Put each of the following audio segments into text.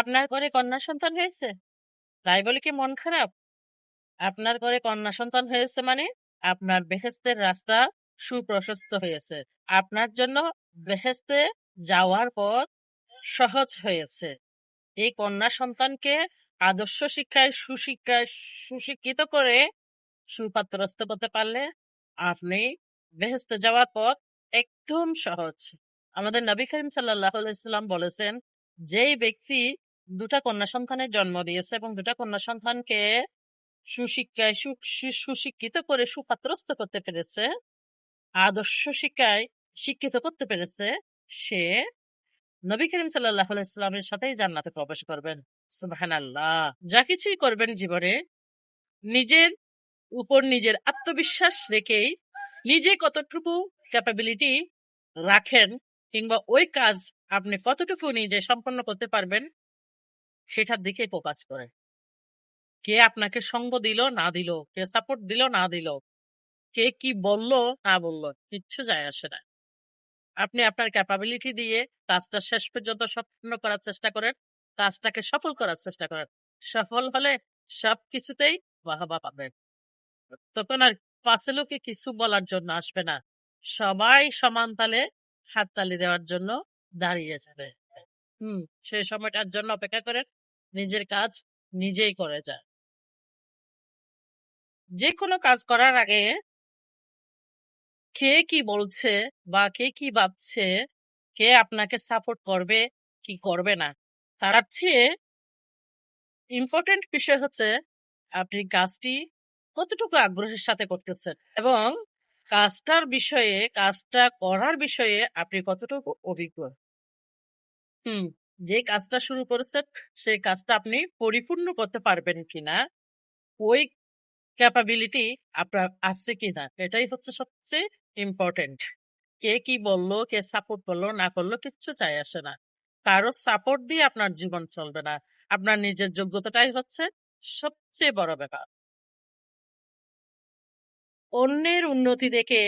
আপনার ঘরে কন্যা সন্তান হয়েছে? তাই বলে কি মন খারাপ? আপনার ঘরে কন্যা সন্তান হয়েছে মানে আপনার বেহেস্তের রাস্তা সুপ্রশস্ত হয়েছে। আপনার জন্য বেহেস্তে যাওয়ার পথ সহজ হয়েছে। এই কন্যা সন্তানকে আদর্শ শিক্ষায় সুশিক্ষায় সুশিক্ষিত করে সুপাত্রস্ত করতে পারলে আপনি বেহেস্তে যাওয়ার পথ একদম সহজ। আমাদের নবী করিম সাল্লাহ বলেছেন, যেই ব্যক্তি দুটা কন্যা সন্তানের জন্ম দিয়েছে এবং দুটা কন্যা সন্তানকে সুশিক্ষায় সুশিক্ষিত করে সুপাত্রস্থ করতে পেরেছে, আদর্শ শিক্ষায় শিক্ষিত করতে পেরেছে, সে নবী করিম সাল্লাহ ইসলামের সাথেই জান্নাতে প্রবেশ করবেন। সুবাহান আল্লাহ যা কিছুই করবেন জীবনে, নিজের উপর নিজের আত্মবিশ্বাস রেখেই নিজে কতটুকু ক্যাপাবিলিটি রাখেন কিংবা ওই কাজ আপনি কতটুকু নিজে সম্পন্ন করতে পারবেন সেটার দিকে ফোকাস করে। কে আপনাকে সঙ্গ দিল, না দিল? কে সাপোর্ট দিল, না দিল? কে কি বলল, না বলল? কিচ্ছু যায় আসে না। আপনি আপনার ক্যাপাবিলিটি দিয়ে কাজটা শেষ পর্যন্ত সম্পূর্ণ করার চেষ্টা করেন, কাজটাকে সফল করার চেষ্টা করেন। সফল হলে সব কিছুতেই বাহবা পাবেন। তখন আর পাশে লোকে কিছু বলার জন্য আসবে না। সবাই সমান তালে হাততালি দেওয়ার জন্য দাঁড়িয়ে যাবে। হুম, সেই সময়টার জন্য অপেক্ষা করেন, নিজের কাজ নিজেই করে যায় যে কোনো কাজ করার আগে কে কি বলছে বা কে কি ভাবছে, কে আপনাকে সাপোর্ট করবে, কি করবে না, তার চেয়ে ইম্পর্টেন্ট বিষয় হচ্ছে আপনি কাজটি কতটুকু আগ্রহের সাথে করতেছেন এবং কাজটার বিষয়ে, কাজটা করার বিষয়ে আপনি কতটুকু অভিজ্ঞ। হুম, যে কাজটা শুরু করেছেন সেই কাজটা আপনি পরিপূর্ণ করতে পারবেন কিনা, ওই ক্যাপাবিলিটি আপনার আছে কিনা, এটাই হচ্ছে সবচেয়ে ইম্পর্টেন্ট কে কি বলল, কে সাপোর্ট করল, না করল কিচ্ছু চাই আসে না। কারও সাপোর্ট দিয়ে আপনার জীবন চলবে না। আপনার নিজের যোগ্যতাটাই হচ্ছে সবচেয়ে বড় ব্যাপার। অন্যের উন্নতি দেখে,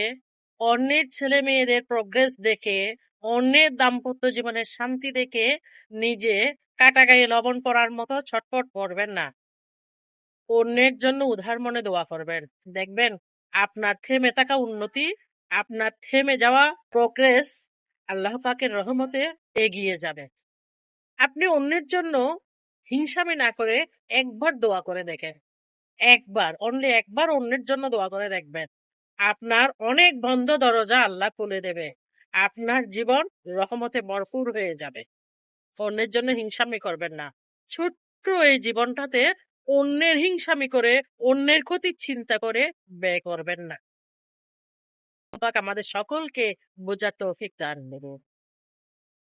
অন্যের ছেলে মেয়েদের প্রোগ্রেস দেখে অন্যের দাম্পত্য জীবনের শান্তি দেখে নিজে কাটা গায়ে লবণ পড়ার মতো ছটফট করবেন না। অন্যের জন্য উধার মনে দোয়া করবেন। দেখবেন আপনার থেমে থাকা উন্নতি, আপনার থেমে যাওয়া প্রোগ্রেস আল্লাহ পাকের রহমতে এগিয়ে যাবে। আপনি অন্যের জন্য হিংসামি না করে একবার দোয়া করে দেখেন। একবার অনলি একবার অন্যের জন্য দোয়া করে দেখবেন। আপনার অনেক বন্ধ দরজা আল্লাহ খুলে দেবে। আপনার জীবন রহমতে ভরপুর হয়ে যাবে। অন্যের জন্য হিংসামি করবেন না। ছোট্ট এই জীবনটাতে অন্যের হিংসামি করে, অন্যের ক্ষতি চিন্তা করে ব্যয় করবেন না। আমাদের সকলকে বোঝার তৌফিক দান দেবে